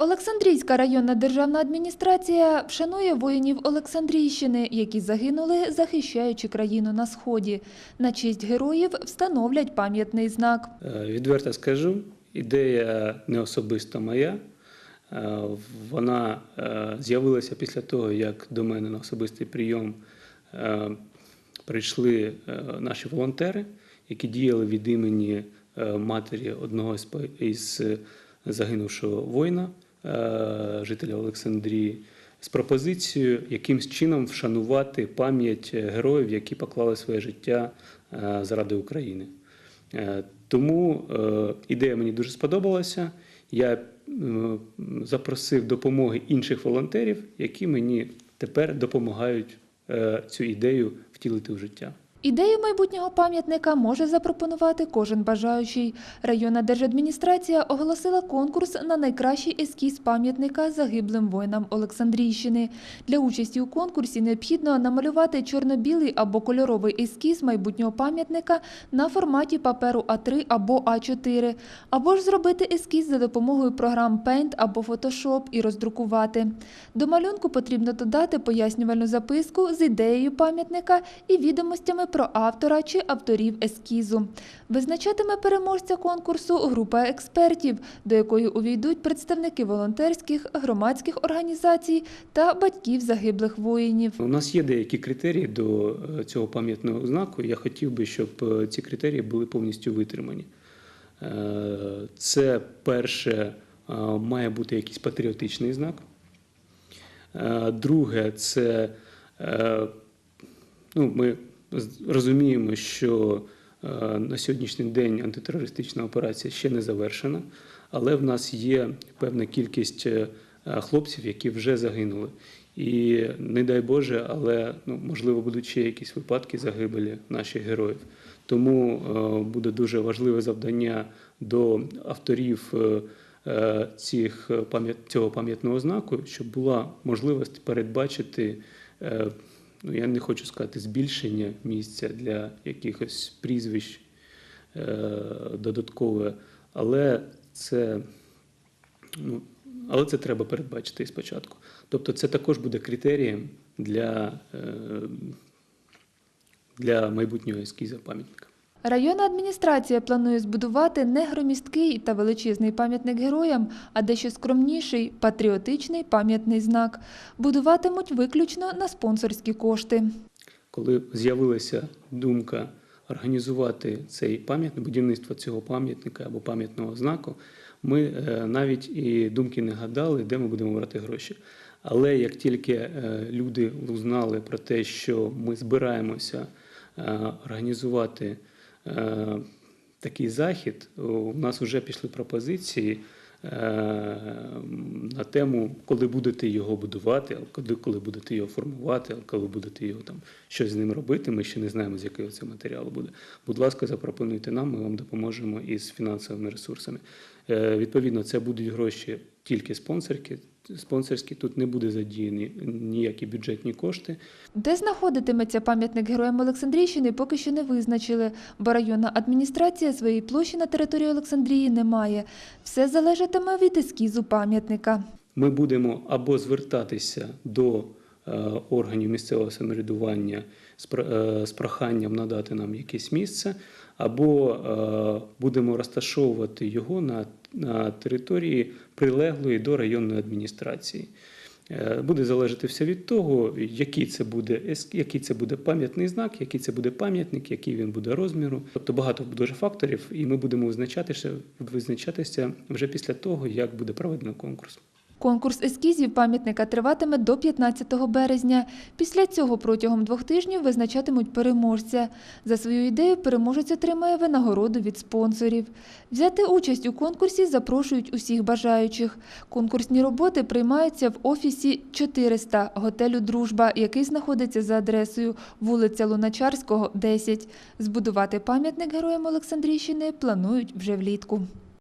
Олександрійська районна державна адміністрація вшанує воїнів Олександрійщини, які загинули, захищаючи країну на сході. На честь героїв встановлять пам'ятний знак. Е, Відверто скажу, ідея не особисто моя. Е, Вона е, з'явилася після того, як до мене на особистий прийом прийшли наші волонтери, які діяли від імені матері одного із загинувшого воїна, жителя Олександрії, з пропозицією якимсь чином вшанувати пам'ять героїв, які поклали своє життя е, заради України. Е, Тому е, ідея мені дуже сподобалася. Я е, запросив допомоги інших волонтерів, які мені тепер допомагають е, цю ідею втілити в життя. Ідею майбутнього пам'ятника може запропонувати кожен бажаючий. Районна держадміністрація оголосила конкурс на найкращий ескіз пам'ятника загиблим воїнам Олександрійщини. Для участі у конкурсі необхідно намалювати чорно-білий або кольоровий ескіз майбутнього пам'ятника на форматі паперу А3 або А4, або ж зробити ескіз за допомогою програм Paint або Photoshop і роздрукувати. До малюнку потрібно додати пояснювальну записку з ідеєю пам'ятника і відомостями про автора чи авторів ескізу. Визначатиме переможця конкурсу група експертів, до якої увійдуть представники волонтерських, громадських організацій та батьків загиблих воїнів. У нас є деякі критерії до е, цього пам'ятного знаку. Я хотів би, щоб е, ці критерії були повністю витримані. Е, Це перше, має бути якийсь патріотичний знак. Друге, це ну, ми розуміємо, що е, на сьогоднішній день антитерористична операція ще не завершена, але в нас є певна кількість е, хлопців, які вже загинули. І не дай Боже, але ну, можливо будуть ще якісь випадки загибелі наших героїв. Тому е, буде дуже важливе завдання до авторів цих цього пам'ятного знаку, щоб була можливість передбачити. Ну, я не хочу сказати збільшення місця для якихось прізвищ е, додаткове, але це, ну, але це треба передбачити спочатку. Тобто це також буде критерієм для, е, для майбутнього ескіза пам'ятника. Районна адміністрація планує збудувати не громісткий та величезний пам'ятник героям, а дещо скромніший патріотичний пам'ятний знак. Будуватимуть виключно на спонсорські кошти. Коли з'явилася думка організувати цей пам'ятник, будівництво цього пам'ятника або пам'ятного знаку, ми е, навіть і думки не гадали, де ми будемо брати гроші. Але як тільки е, люди узнали про те, що ми збираємося е, організувати такий захід, у нас вже пішли пропозиції е, на тему, коли будете його будувати, коли, коли будете його формувати, коли будете його там щось з ним робити. Ми ще не знаємо, з якого це матеріалу буде. Будь ласка, запропонуйте нам, ми вам допоможемо із фінансовими ресурсами. Е, Відповідно, це будуть гроші тільки спонсорки. Спонсорські тут не буде задіяні ніякі бюджетні кошти. Де знаходитиметься пам'ятник героям Олександрійщини, поки що не визначили, бо районна адміністрація своєї площі на території Олександрії не має. Все залежатиме від ескізу пам'ятника. Ми будемо або звертатися до е, органів місцевого самоврядування з е, з проханням надати нам якесь місце, або е, будемо розташовувати його на, на території прилеглої до районної адміністрації. Е, Буде залежати все від того, який це буде який це буде пам'ятний знак, який це буде пам'ятник, який він буде розміру. Тобто багато дуже факторів, і ми будемо визначатися, визначатися вже після того, як буде проведено конкурс. Конкурс ескізів пам'ятника триватиме до 15 березня. Після цього протягом двох тижнів визначатимуть переможця. За свою ідею переможець отримає винагороду від спонсорів. Взяти участь у конкурсі запрошують усіх бажаючих. Конкурсні роботи приймаються в офісі 400 готелю Дружба, який знаходиться за адресою вулиця Луначарського, 10. Збудувати пам'ятник героям Олександрійщини планують вже влітку.